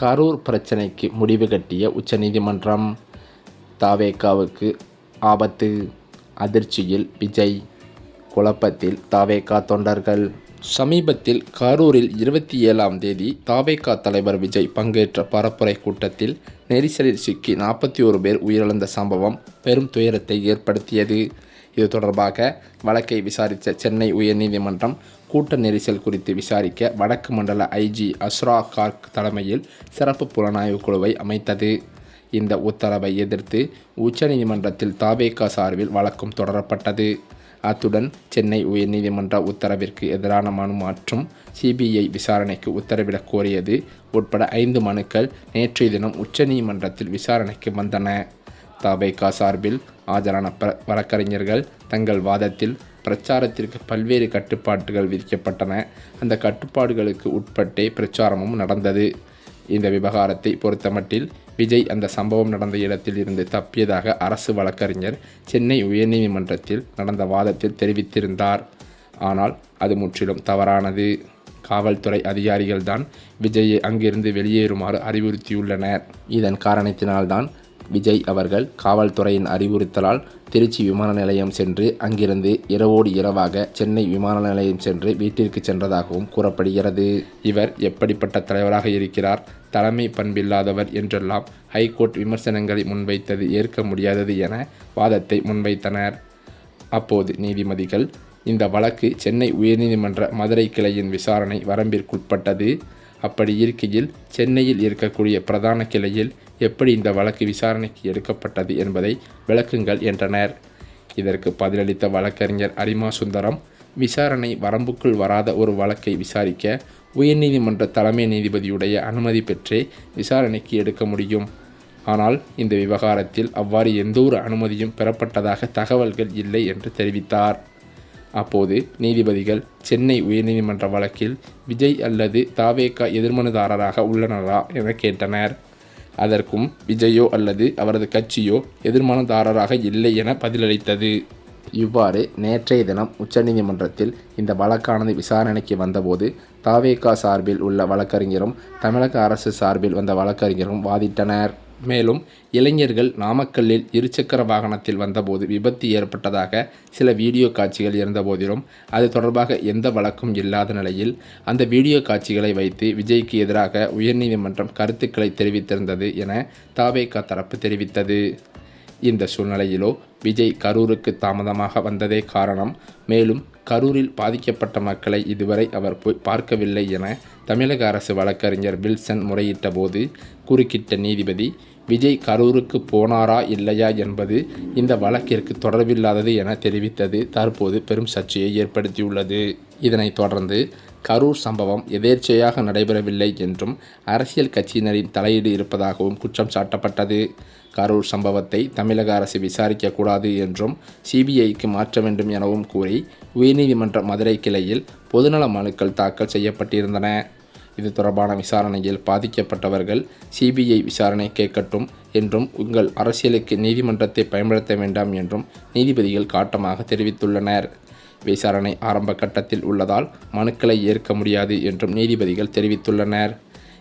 கரூர் பிரச்சினைக்கு முடிவு கட்டிய உச்சநீதிமன்றம் தாவேகாவுக்கு ஆபத்து. அதிர்ச்சியில் விஜய். குழப்பத்தில் தாவேகா தொண்டர்கள். சமீபத்தில் கரூரில் இருபத்தி ஏழாம் தேதி தாவேகா தலைவர் விஜய் பங்கேற்ற பரப்புரை கூட்டத்தில் நெரிசலில் சிக்கி நாற்பத்தி ஒரு பேர் உயிரிழந்த சம்பவம் பெரும் துயரத்தை ஏற்படுத்தியது. இது தொடர்பாக வழக்கை விசாரித்த சென்னை உயர்நீதிமன்றம் கூட்ட நெரிசல் குறித்து விசாரிக்க வடக்கு மண்டல ஐஜி அஸ்ரா கார்க் தலைமையில் சிறப்பு புலனாய்வு குழுவை அமைத்தது. இந்த உத்தரவை எதிர்த்து உச்சநீதிமன்றத்தில் தாவேகா சார்பில் வழக்கும் தொடரப்பட்டது. அத்துடன் சென்னை உயர்நீதிமன்ற உத்தரவிற்கு எதிரான மனு மற்றும் சிபிஐ விசாரணைக்கு உத்தரவிடக் கோரியது உட்பட ஐந்து மனுக்கள் நேற்றைய தினம் உச்சநீதிமன்றத்தில் விசாரணைக்கு வந்தன. தாவேகா சார்பில் ஆஜரான ப வழக்கறிஞர்கள் தங்கள் வாதத்தில் பிரச்சாரத்திற்கு பல்வேறு கட்டுப்பாடுகள் விதிக்கப்பட்டன. அந்த கட்டுப்பாடுகளுக்கு உட்பட்டே பிரச்சாரமும் நடந்தது. இந்த விவகாரத்தை பொறுத்தமட்டில் விஜய் அந்த சம்பவம் நடந்த இடத்தில் இருந்து தப்பியதாக அரசு வழக்கறிஞர் சென்னை உயர்நீதிமன்றத்தில் நடந்த வாதத்தில் தெரிவித்திருந்தார். ஆனால் அது முற்றிலும் தவறானது. காவல்துறை அதிகாரிகள்தான் விஜயை அங்கிருந்து வெளியேறுமாறு அறிவுறுத்தியுள்ளனர். இதன் காரணத்தினால்தான் விஜய் அவர்கள் காவல்துறையின் அறிவுறுத்தலால் திருச்சி விமான நிலையம் சென்று அங்கிருந்து இரவோடு இரவாக சென்னை விமான நிலையம் சென்று வீட்டிற்கு சென்றதாகவும் கூறப்படுகிறது. இவர் எப்படிப்பட்ட தலைவராக இருக்கிறார் தலைமை பண்பில்லாதவர் என்றெல்லாம் ஹைகோர்ட் விமர்சனங்களை முன்வைத்தது ஏற்க முடியாதது என வாதத்தை முன்வைத்தனர். அப்போது நீதிபதிகள் இந்த வழக்கு சென்னை உயர்நீதிமன்ற மதுரை கிளையின் விசாரணை வரம்பிற்குட்பட்டது. அப்படி இருக்கையில் சென்னையில் இருக்கக்கூடிய பிரதான கிளையில் எப்படி இந்த வழக்கு விசாரணைக்கு எடுக்கப்பட்டது என்பதை விளக்குங்கள் என்றனர். இதற்கு பதிலளித்த வழக்கறிஞர் அரிமா சுந்தரம் விசாரணை வரம்புக்குள் வராத ஒரு வழக்கை விசாரிக்க உயர்நீதிமன்ற தலைமை நீதிபதியுடைய அனுமதி பெற்றே விசாரணைக்கு எடுக்க முடியும். ஆனால் இந்த விவகாரத்தில் அவ்வாறு எந்த ஒரு அனுமதியும் பெறப்பட்டதாக தகவல்கள் இல்லை என்று தெரிவித்தார். அப்போது நீதிபதிகள் சென்னை உயர்நீதிமன்ற வழக்கில் விஜய் அல்லது தாவேக்கா எதிர்மனுதாரராக உள்ளனரா என கேட்டனர். அதற்கும் விஜயோ அல்லது அவரது கட்சியோ எதிர்மனுதாரராக இல்லை என பதிலளித்தது. இவ்வாறு நேற்றைய தினம் உச்சநீதிமன்றத்தில் இந்த வழக்கானது விசாரணைக்கு வந்தபோது தாவேகா சார்பில் உள்ள வழக்கறிஞரும் தமிழக அரசு சார்பில் வந்த வழக்கறிஞரும் வாதிட்டனர். மேலும் இளைஞர்கள் நாமக்கல்லில் இருசக்கர வாகனத்தில் வந்தபோது விபத்து ஏற்பட்டதாக சில வீடியோ காட்சிகள் இருந்தபோதிலும் அது தொடர்பாக எந்த வழக்கும் இல்லாத நிலையில் அந்த வீடியோ காட்சிகளை வைத்து விஜய்க்கு எதிராக உயர்நீதிமன்றம் கருத்துக்களை தெரிவித்திருந்தது என தாவேகா தரப்பு தெரிவித்தது. இந்த சூழ்நிலையிலோ விஜய் கரூருக்கு தாமதமாக வந்ததே காரணம். மேலும் கரூரில் பாதிக்கப்பட்ட மக்களை இதுவரை அவர் போய் பார்க்கவில்லை என தமிழக அரசு வழக்கறிஞர் வில்சன் முறையிட்ட போது குறுக்கிட்ட நீதிபதி விஜய் கரூருக்கு போனாரா இல்லையா என்பது இந்த வழக்கிற்கு தொடர்பில்லாதது என தெரிவித்தது. தற்போது பெரும் சர்ச்சையை ஏற்படுத்தியுள்ளது. இதனைத் தொடர்ந்து கரூர் சம்பவம் எதேர்ச்சையாக நடைபெறவில்லை என்றும் அரசியல் கட்சியினரின் தலையீடு இருப்பதாகவும் குற்றம் சாட்டப்பட்டது. கரூர் சம்பவத்தை தமிழக அரசு விசாரிக்கக்கூடாது என்றும் சிபிஐக்கு மாற்ற வேண்டும் எனவும் கூறி உயர்நீதிமன்ற மதுரை கிளையில் பொதுநல மனுக்கள் தாக்கல் செய்யப்பட்டிருந்தன. இது தொடர்பான விசாரணையில் பாதிக்கப்பட்டவர்கள் சிபிஐ விசாரணை கேட்கட்டும் என்றும் உங்கள் அரசியலுக்கு நீதிமன்றத்தை பயன்படுத்த வேண்டாம் என்றும் நீதிபதிகள் காட்டமாக தெரிவித்துள்ளனர். விசாரணை ஆரம்ப கட்டத்தில் உள்ளதால் மனுக்களை ஏற்க முடியாது என்றும் நீதிபதிகள் தெரிவித்துள்ளனர்.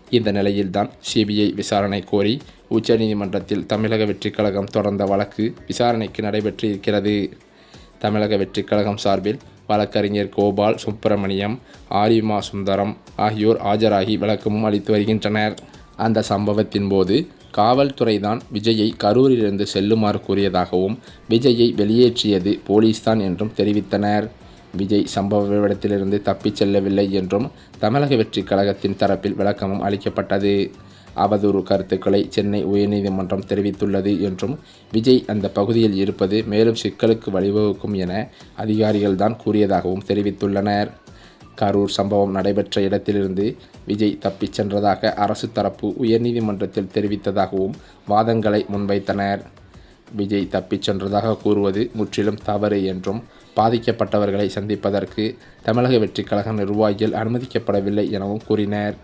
இந்த நிலையில்தான் சிபிஐ விசாரணை கோரி உச்சநீதிமன்றத்தில் தமிழக வெற்றிக் கழகம் தொடர்ந்த வழக்கு விசாரணைக்கு நடைபெற்று இருக்கிறது தமிழக வெற்றிக் கழகம் சார்பில் வழக்கறிஞர் கோபால் சுப்பிரமணியம் ஆரிமா சுந்தரம் ஆகியோர் ஆஜராகி விளக்கமும் அளித்து வருகின்றனர். அந்த சம்பவத்தின் போது காவல்துறைதான் விஜயை கரூரிலிருந்து செல்லுமாறு கூறியதாகவும் விஜயை வெளியேற்றியது போலீஸ்தான் என்றும் தெரிவித்தனர். விஜய் சம்பவ இடத்திலிருந்து தப்பிச் செல்லவில்லை என்றும் தமிழக வெற்றிக் கழகத்தின் தரப்பில் விளக்கமும் அளிக்கப்பட்டது. அவதூறு கருத்துக்களை சென்னை உயர்நீதிமன்றம் தெரிவித்துள்ளது என்றும் விஜய் அந்த பகுதியில் இருப்பது மேலும் சிக்கலுக்கு வழிவகுக்கும் என அதிகாரிகள்தான் கூறியதாகவும் தெரிவித்துள்ளனர். கரூர் சம்பவம் நடைபெற்ற இடத்திலிருந்து விஜய் தப்பிச் சென்றதாக அரசு தரப்பு உயர்நீதிமன்றத்தில் தெரிவித்ததாகவும் வாதங்களை முன்வைத்தனர். விஜய் தப்பிச் சென்றதாக கூறுவது முற்றிலும் தவறு என்றும் பாதிக்கப்பட்டவர்களை சந்திப்பதற்கு தமிழக வெற்றிக் கழக நிர்வாகிகள் அனுமதிக்கப்படவில்லை எனவும் கூறினர்.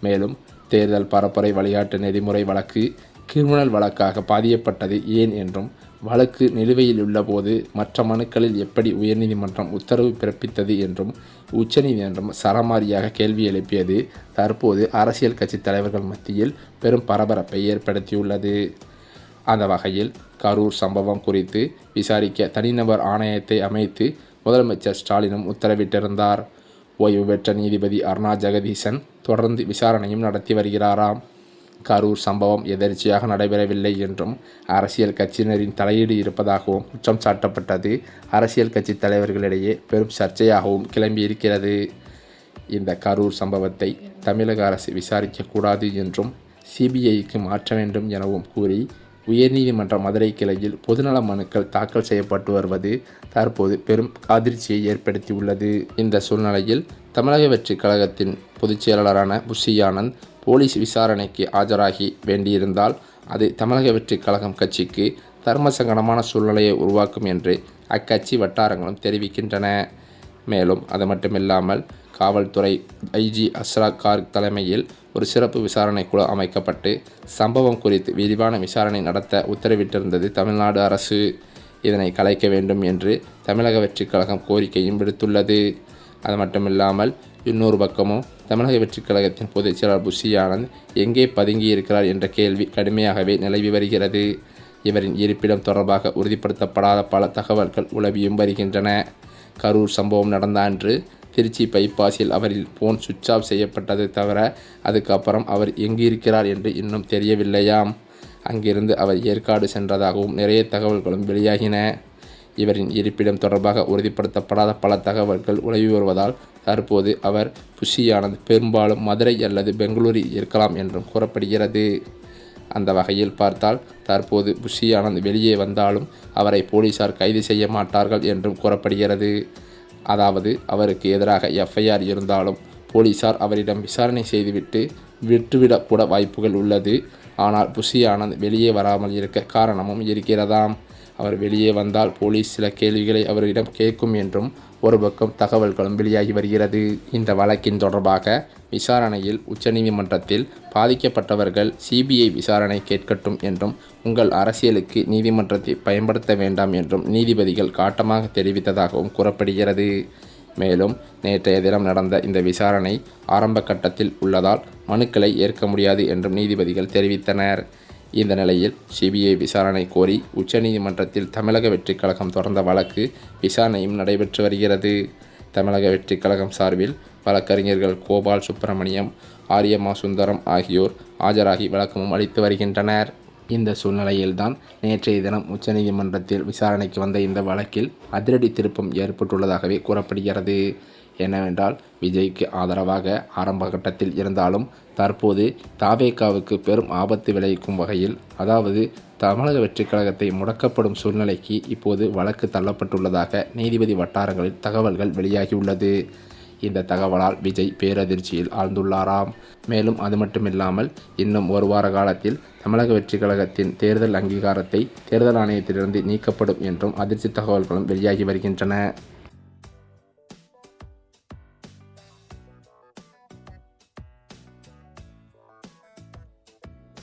மேலும் தேர்தல் பரப்புரை விளையாட்டு நெறிமுறை வழக்கு கிரிமினல் வழக்காக பாதியப்பட்டது ஏன் என்றும் வழக்கு நிலுவையில் உள்ளபோது மற்ற மனுக்களில் எப்படி உயர்நீதிமன்றம் உத்தரவு பிறப்பித்தது என்றும் உச்சநீதிமன்றம் சரமாரியாக கேள்வி எழுப்பியது தற்போது அரசியல் கட்சி தலைவர்கள் மத்தியில் பெரும் பரபரப்பை ஏற்படுத்தியுள்ளது. அந்த வகையில் கரூர் சம்பவம் குறித்து விசாரிக்க தனிநபர் ஆணையத்தை அமைத்து முதலமைச்சர் ஸ்டாலினும் உத்தரவிட்டிருந்தார். ஓய்வு பெற்ற நீதிபதி அருணா ஜெகதீசன் தொடர்ந்து விசாரணையும் நடத்தி வருகிறாராம். கரூர் சம்பவம் எதர்ச்சியாக நடைபெறவில்லை என்றும் அரசியல் கட்சியினரின் தலையீடு இருப்பதாகவும் குற்றம் சாட்டப்பட்டது. அரசியல் கட்சி தலைவர்களிடையே பெரும் சர்ச்சையாகவும் கிளம்பியிருக்கிறது. இந்த கரூர் சம்பவத்தை தமிழக அரசு விசாரிக்கக்கூடாது என்றும் சிபிஐக்கு மாற்ற வேண்டும் எனவும் கூறி உயர்நீதிமன்ற மதுரை கிளையில் பொதுநல மனுக்கள் தாக்கல் செய்யப்பட்டு வருவது தற்போது பெரும் அதிர்ச்சியை ஏற்படுத்தியுள்ளது. இந்த சூழ்நிலையில் தமிழக வெற்றிக் கழகத்தின் பொதுச் செயலாளரான புஷி ஆனந்த் போலீஸ் விசாரணைக்கு ஆஜராகி வேண்டியிருந்தால் அது தமிழக வெற்றிக் கழகம் கட்சிக்கு தர்மசங்கடமான சூழ்நிலையை உருவாக்கும் என்று அக்கட்சி வட்டாரங்களும் தெரிவிக்கின்றன. மேலும் அது மட்டுமில்லாமல் காவல்துறை ஐஜி அஸ்ரா கார்க் தலைமையில் ஒரு சிறப்பு விசாரணை குழு அமைக்கப்பட்டு சம்பவம் குறித்து விரிவான விசாரணை நடத்த உத்தரவிட்டிருந்தது. தமிழ்நாடு அரசு இதனை கலைக்க வேண்டும் என்று தமிழக வெற்றிக் கழகம் கோரிக்கையும் விடுத்துள்ளது. அது மட்டுமில்லாமல் இன்னொரு பக்கமும் தமிழக வெற்றிக் கழகத்தின் பொதுச் செயலாளர் புஷி ஆனந்த் எங்கே பதுங்கியிருக்கிறார் என்ற கேள்வி கடுமையாகவே நிலவி வருகிறது. இவரின் இருப்பிடம் தொடர்பாக உறுதிப்படுத்தப்படாத பல தகவல்கள் உலவியும் வருகின்றன. கரூர் சம்பவம் நடந்த அன்று திருச்சி பைபாஸில் அவரின் ஃபோன் சுவிட்ச் ஆஃப் செய்யப்பட்டது தவிர அதுக்கப்புறம் அவர் எங்கு இருக்கிறார் என்று இன்னும் தெரியவில்லையாம். அங்கிருந்து அவர் ஏற்காடு சென்றதாகவும் நிறைய தகவல்களும் வெளியாகின. இவரின் இருப்பிடம் தொடர்பாக உறுதிப்படுத்தப்படாத பல தகவல்கள் உலவி வருவதால் தற்போது அவர் புஷியானது பெரும்பாலும் மதுரை அல்லது பெங்களூரில் இருக்கலாம் என்றும் கூறப்படுகிறது. அந்த வகையில் பார்த்தால் தற்போது புஷி ஆனந்த் வெளியே வந்தாலும் அவரை போலீசார் கைது செய்ய மாட்டார்கள் என்றும் கூறப்படுகிறது. அதாவது அவருக்கு எதிராக எஃப்ஐஆர் இருந்தாலும் போலீசார் அவரிடம் விசாரணை செய்துவிட்டு விட்டுவிடக்கூட வாய்ப்புகள் உள்ளது. ஆனால் புஷி ஆனந்த் வெளியே வராமல் இருக்க காரணமும் இருக்கிறதாம். அவர் வெளியே வந்தால் போலீஸ் சில கேள்விகளை அவரிடம் கேட்கும் என்றும் ஒரு பக்கம் தகவல்களும் வெளியாகி வருகிறது. இந்த வழக்கின் தொடர்பாக விசாரணையில் உச்சநீதிமன்றத்தில் பாதிக்கப்பட்டவர்கள் சிபிஐ விசாரணை கேட்கட்டும் என்றும் உங்கள் அரசியலுக்கு நீதிமன்றத்தை பயன்படுத்த வேண்டாம் என்றும் நீதிபதிகள் காட்டமாக தெரிவித்ததாகவும் கூறப்படுகிறது. மேலும் நேற்றைய தினம் நடந்த இந்த விசாரணை ஆரம்ப கட்டத்தில் உள்ளதால் மனுக்களை ஏற்க முடியாது என்றும் நீதிபதிகள் தெரிவித்தனர். இந்த நிலையில் சிபிஐ விசாரணை கோரி உச்சநீதிமன்றத்தில் தமிழக வெற்றிக் கழகம் தொடர்ந்த வழக்கு விசாரணையும் நடைபெற்று வருகிறது. தமிழக வெற்றிக் கழகம் சார்பில் வழக்கறிஞர்கள் கோபால் சுப்பிரமணியம் ஆரியம்மா சுந்தரம் ஆகியோர் ஆஜராகி விளக்கமும் அளித்து வருகின்றனர். இந்த சூழ்நிலையில்தான் நேற்றைய தினம் உச்சநீதிமன்றத்தில் விசாரணைக்கு வந்த இந்த வழக்கில் அதிரடி திருப்பம் ஏற்பட்டுள்ளதாகவே கூறப்படுகிறது. என்னவென்றால் விஜய்க்கு ஆதரவாக ஆரம்ப கட்டத்தில் இருந்தாலும் தற்போது தாவேகாவுக்கு பெரும் ஆபத்து விளைவிக்கும் வகையில் அதாவது தமிழக வெற்றிக் கழகத்தை முடக்கப்படும் சூழ்நிலைக்கு இப்போது வழக்கு தள்ளப்பட்டுள்ளதாக நீதிபதி வட்டாரங்களில் தகவல்கள் வெளியாகியுள்ளது. இந்த தகவலால் விஜய் பேரதிர்ச்சியில் ஆழ்ந்துள்ளாராம். மேலும் அது மட்டுமில்லாமல் இன்னும் ஒரு வார காலத்தில் தமிழக வெற்றிக் கழகத்தின் தேர்தல் அங்கீகாரத்தை தேர்தல் ஆணையத்திலிருந்து நீக்கப்படும் என்றும் அதிர்ச்சி தகவல்களும் வெளியாகி வருகின்றன.